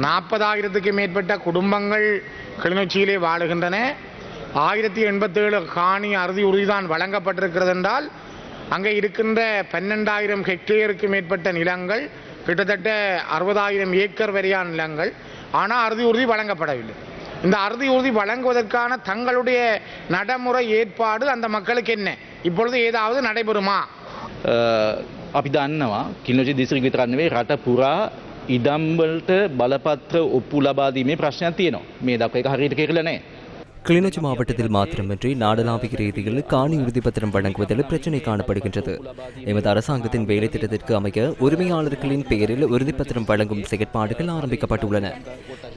நாற்பதாயிரத்துக்கு மேற்பட்ட குடும்பங்கள் கிளிநொச்சியிலே வாழுகின்றன ஆயிரத்தி எண்பத்தேழு காணி அறுதி உறுதிதான் வழங்கப்பட்டிருக்கிறது என்றால் அங்கே இருக்கின்ற பன்னெண்டாயிரம் ஹெக்டேருக்கு மேற்பட்ட நிலங்கள் கிட்டத்தட்ட அறுபதாயிரம் ஏக்கர் வரையான நிலங்கள் ஆனால் அறுதி உறுதி வழங்கப்படவில்லை இந்த அறுதி உறுதி வழங்குவதற்கான தங்களுடைய நடைமுறை ஏற்பாடு அந்த மக்களுக்கு என்ன இப்பொழுது ஏதாவது நடைபெறுமா අ, අපි දන්නවා කිල්නොජි දිස්ත්‍රික් විතරක් නෙවෙයි රට පුරා ඉඩම්වලට බලපත්‍ර ඔප්පු ලබා දීමේ ප්‍රශ්නයක් තියෙනවා. මේ දක්වා එක හරියට කෙරෙලා නැහැ. கிளிநொச்சி மாவட்டத்தில் மாத்திரமின்றி நாடளாவிய ரீதியில் காணி உறுதிப்பத்திரம் வழங்குவதில் பிரச்சினை காணப்படுகின்றது. எமது அரசாங்கத்தின் வேலை திட்டத்திற்கு அமைய உரிமையாளர்களின் பெயரில் உறுதிப்பத்திரம் வழங்கும் செயற்பாடுகள் ஆரம்பிக்கப்பட்டுள்ளன.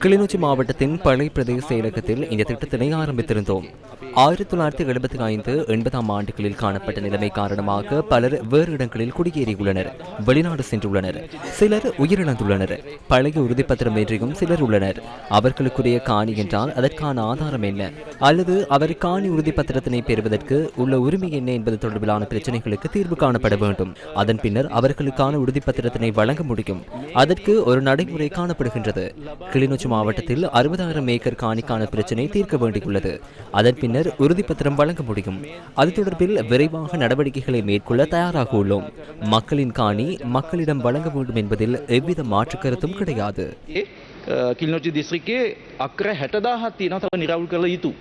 கிளிநொச்சி மாவட்டத்தின் பழைய பிரதேச செயலகத்தில் இந்த திட்டத்தினை ஆரம்பித்திருந்தோம். ஆயிரத்தி தொள்ளாயிரத்தி எழுபத்தி ஐந்து எண்பதாம் ஆண்டுகளில் காணப்பட்ட நிலைமை காரணமாக பலர் வேறு இடங்களில் குடியேறியுள்ளனர் வெளிநாடு சென்றுள்ளனர் சிலர் உயிரிழந்துள்ளனர் பழைய உறுதிப்பத்திரம் இன்றியும் சிலர் உள்ளனர். அவர்களுக்குரிய காணி என்றால் அதற்கான ஆதாரம் என்ன? அல்லது அவர் காணி உறுதிப்பத்திரத்தினை பெறுவதற்கு உள்ள உரிமை என்ன என்பது தொடர்பிலான பிரச்சனைகளுக்கு தீர்வு காணப்பட வேண்டும். அதன் பின்னர் அவர்களுக்கான உறுதிப்பத்திரத்தினை வழங்க முடியும். அதற்கு ஒரு நடைமுறை காணப்படுகின்றது. கிளிநொச்சி மாவட்டத்தில் அறுபதாயிரம் ஏக்கர் காணிக்கான பிரச்சினை தீர்க்க வேண்டியுள்ளது. அதன் பின்னர் உறுதிப்பத்திரம் வழங்க முடியும். அது தொடர்பில் விரைவாக நடவடிக்கைகளை மேற்கொள்ள தயாராக உள்ளோம். மக்களின் காணி மக்களிடம் வழங்க வேண்டும் என்பதில் எவ்வித மாற்று கருத்தும் கிடையாது. කිල්නොච්චි දිස්ත්‍රික්කයේ අක්‍ර හැටදාහත් තියෙනවා තව නිරවුල් කළ යුතු.